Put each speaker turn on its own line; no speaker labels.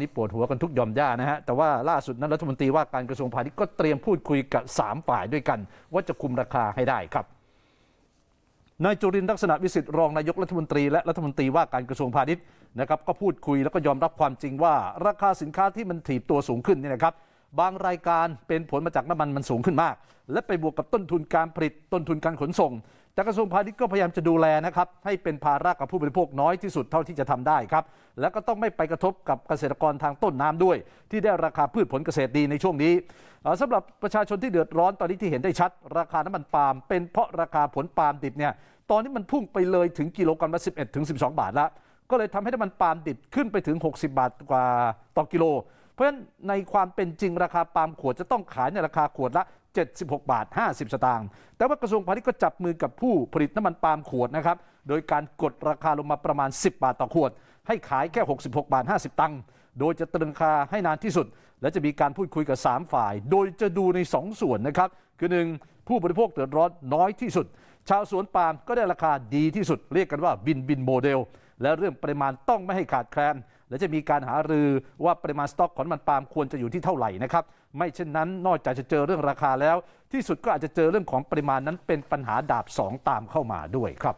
นี่ปวดหัวกันทุกยอมย่านะฮะ แต่ว่าล่าสุดนั้นรัฐมนตรีว่าการกระทรวงพาณิชย์ก็เตรียมพูดคุยกับ 3 ฝ่ายด้วยกัน ว่าจะคุมราคาให้ได้ครับนายจุรินลักษณะวิสิทธิ์รองนายกรัฐมนตรีและรัฐมนตรีว่าการกระทรวงพาณิชย์นะครับก็พูดคุยแล้วก็ยอมรับความจริงว่า ราคาสินค้าที่มันถีบตัวสูงขึ้นนี่นะครับ บางรายการเป็นผลมาจากน้ำมันมันสูงขึ้นมาก และไปบวกกับต้นทุนการผลิตต้นทุนการขนส่ง แต่กระทรวงพาณิชย์ก็พยายามจะดูแลนะครับให้เป็นภาระกับผู้บริโภคน้อยที่สุดเท่าที่จะทำได้ครับ แล้วก็ต้องไม่ไปกระทบกับเกษตรกรทางต้นน้ำด้วย ที่ได้ราคาพืชผลเกษตรดีในช่วงนี้เอ่อสำหรับประชาชนที่เดือดร้อนตอนนี้ที่เห็นได้ชัด ราคาน้ำมันปาล์มเป็นเพราะราคาผลปาล์มดิบเนี่ยตอนนี้มันพุ่งไปเลยถึงกิโลกรัมละ11ถึง12 บาทแล้วก็เลยทำให้น้ำมันปาล์มดิบขึ้นไปถึง 60 บาทกว่าต่อกิโล เพราะฉะนั้นในความเป็นจริงราคาปาล์มขวดจะต้องขายในราคาขวดละ 76 บาท 50 สตางค์ แต่ว่ากระทรวงพาณิชย์ก็จับมือกับผู้ผลิตน้ำมันปาล์มขวดนะครับ โดยการกดราคาลงมาประมาณ 10 บาทต่อขวด ให้ขายแค่ 66 บาท 50 ตังค์ โดยจะตรึงราคาให้นานที่สุด และจะมีการพูดคุยกับ 3 ฝ่าย โดยจะดูใน 2 ส่วนนะครับ คือ 1. ผู้บริโภคเดือดร้อนน้อยที่สุด ชาวสวนปาล์มก็ได้ราคาดีที่สุด เรียกกันว่าบินบินโมเดล และเรื่องปริมาณต้องไม่ให้ขาดแคลน และจะมีการหารือว่าปริมาณสต็อกของน้ำมันปาล์มควรจะอยู่ที่เท่าไหร่นะครับ ไม่เช่นนั้นนอกจากจะเจอเรื่องราคาแล้ว ที่สุดก็อาจจะเจอเรื่องของปริมาณนั้นเป็นปัญหาดาบสองตามเข้ามาด้วยครับ